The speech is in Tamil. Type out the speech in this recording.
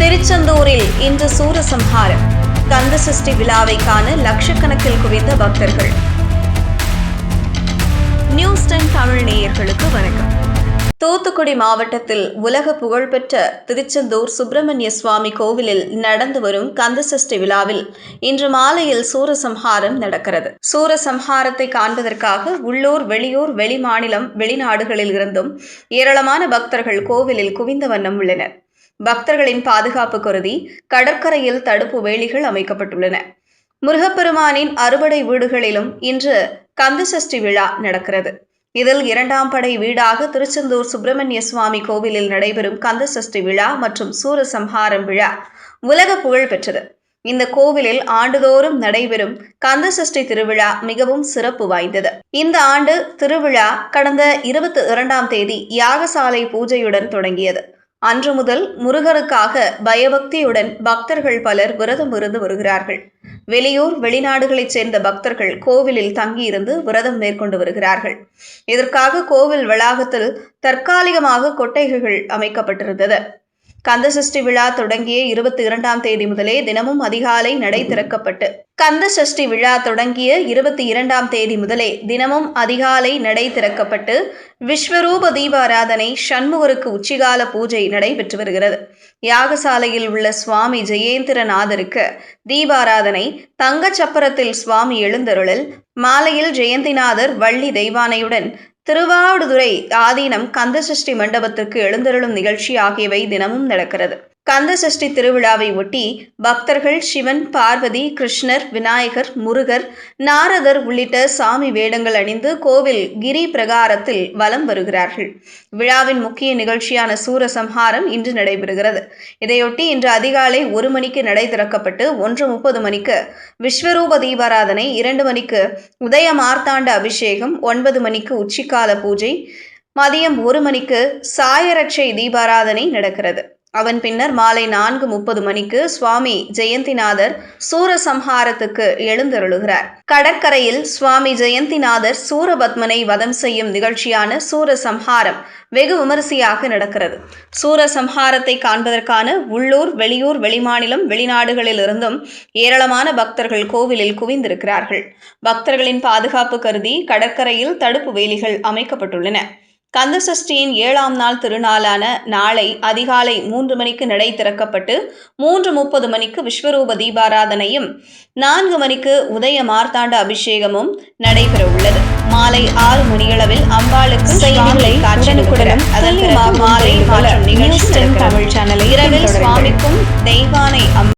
திருச்செந்தூரில் இன்று சூரசம்ஹாரம். கந்த சஷ்டி விழாவை காண லட்சக்கணக்கில் குவிந்த பக்தர்கள். நியூஸ் டென் தமிழ் நேயர்களுக்கு வணக்கம். தூத்துக்குடி மாவட்டத்தில் உலக புகழ்பெற்ற திருச்செந்தூர் சுப்பிரமணிய சுவாமி கோவிலில் நடந்து வரும் கந்தசஷ்டி விழாவில் இன்று மாலையில் சூரசம்ஹாரம் நடக்கிறது. சூரசம்ஹாரத்தை காண்பதற்காக உள்ளூர் வெளியூர் வெளிமாநிலம் வெளிநாடுகளில் இருந்தும் ஏராளமான பக்தர்கள் கோவிலில் குவிந்த வண்ணம் உள்ளனர். பக்தர்களின் பாதுகாப்பு கருதி கடற்கரையில் தடுப்பு வேலிகள் அமைக்கப்பட்டுள்ளன. முருகப்பெருமானின் அறுபடை வீடுகளிலும் இன்று கந்தசஷ்டி விழா நடக்கிறது. இதில் இரண்டாம் படை வீடாக திருச்செந்தூர் சுப்பிரமணிய சுவாமி கோவிலில் நடைபெறும் கந்தசஷ்டி விழா மற்றும் சூரசம்ஹாரம் விழா உலக புகழ் பெற்றது. இந்த கோவிலில் ஆண்டுதோறும் நடைபெறும் கந்தசஷ்டி திருவிழா மிகவும் சிறப்பு வாய்ந்தது. இந்த ஆண்டு திருவிழா கடந்த இருபத்தி இரண்டாம் தேதி யாகசாலை பூஜையுடன் தொடங்கியது. அன்று முதல் முருகருக்காக பயபக்தியுடன் பக்தர்கள் பலர் விரதம் இருந்து வருகிறார்கள். வெளியூர் வெளிநாடுகளைச் சேர்ந்த பக்தர்கள் கோவிலில் தங்கியிருந்து விரதம் மேற்கொண்டு வருகிறார்கள். இதற்காக கோவில் வளாகத்தில் தற்காலிகமாக கொட்டைகள் அமைக்கப்பட்டிருந்தது. கந்தசஷ்டி விழா தொடங்கிய இருபத்தி இரண்டாம் தேதி முதலே தினமும் அதிகாலை நடை திறக்கப்பட்டு கந்த சஷ்டி விழா தொடங்கிய இருபத்தி இரண்டாம் தேதி முதலே தினமும் அதிகாலை நடை திறக்கப்பட்டு விஸ்வரூப தீபாராதனை சண்முகருக்கு உச்சிகால பூஜை நடைபெற்று வருகிறது. யாகசாலையில் உள்ள சுவாமி ஜெயேந்திரநாதருக்கு தீபாராதனை தங்கச்சப்பரத்தில் சுவாமி எழுந்தருளல் மாலையில் ஜெயந்திநாதர் வள்ளி தெய்வானையுடன் திருவாவடுதுறை ஆதீனம் கந்தசஷ்டி மண்டபத்திற்கு எழுந்தருளும் நிகழ்ச்சி ஆகியவை தினமும் நடக்கிறது. கந்தசஷ்டி திருவிழாவை ஒட்டி பக்தர்கள் சிவன் பார்வதி கிருஷ்ணர் விநாயகர் முருகர் நாரதர் உள்ளிட்ட சாமி வேடங்கள் அணிந்து கோவில் கிரி பிரகாரத்தில் வலம் வருகிறார்கள். விழாவின் முக்கிய நிகழ்ச்சியான சூரசம்ஹாரம் இன்று நடைபெறுகிறது. இதையொட்டி இன்று அதிகாலை ஒரு மணிக்கு நடை திறக்கப்பட்டு ஒன்று முப்பது மணிக்கு விஸ்வரூப தீபாராதனை இரண்டு மணிக்கு உதய மார்த்தாண்ட அபிஷேகம் ஒன்பது மணிக்கு உச்சிக்கால பூஜை மதியம் ஒரு மணிக்கு சாயரட்சை தீபாராதனை நடக்கிறது. அவன் பின்னர் மாலை நான்கு முப்பது மணிக்கு சுவாமி ஜெயந்திநாதர் சூரசம்ஹாரத்துக்கு எழுந்தருளுகிறார். கடற்கரையில் சுவாமி ஜெயந்திநாதர் சூரபத்மனை வதம் செய்யும் நிகழ்ச்சியான சூரசம்ஹாரம் வெகு விமரிசையாக நடக்கிறது. சூரசம்ஹாரத்தை காண்பதற்கான உள்ளூர் வெளியூர் வெளிமாநிலம் வெளிநாடுகளில் இருந்தும் ஏராளமான பக்தர்கள் கோவிலில் குவிந்திருக்கிறார்கள். பக்தர்களின் பாதுகாப்பு கருதி கடற்கரையில் தடுப்பு வேலிகள் அமைக்கப்பட்டுள்ளன. கந்தசஷ்டியின் ஏழாம் நாள் திருநாளான நாளை அதிகாலை மூன்று மணிக்கு நடை திறக்கப்பட்டு மூன்று முப்பது மணிக்கு விஸ்வரூப தீபாராதனையும் நான்கு மணிக்கு உதய மார்த்தாண்ட அபிஷேகமும் நடைபெற உள்ளது. மாலை ஆறு மணியளவில் அம்பாளுக்கு மாலை மாற்றும் நிகழ்ச்சி இரவில். சுவாமிக்கும் தெய்வானை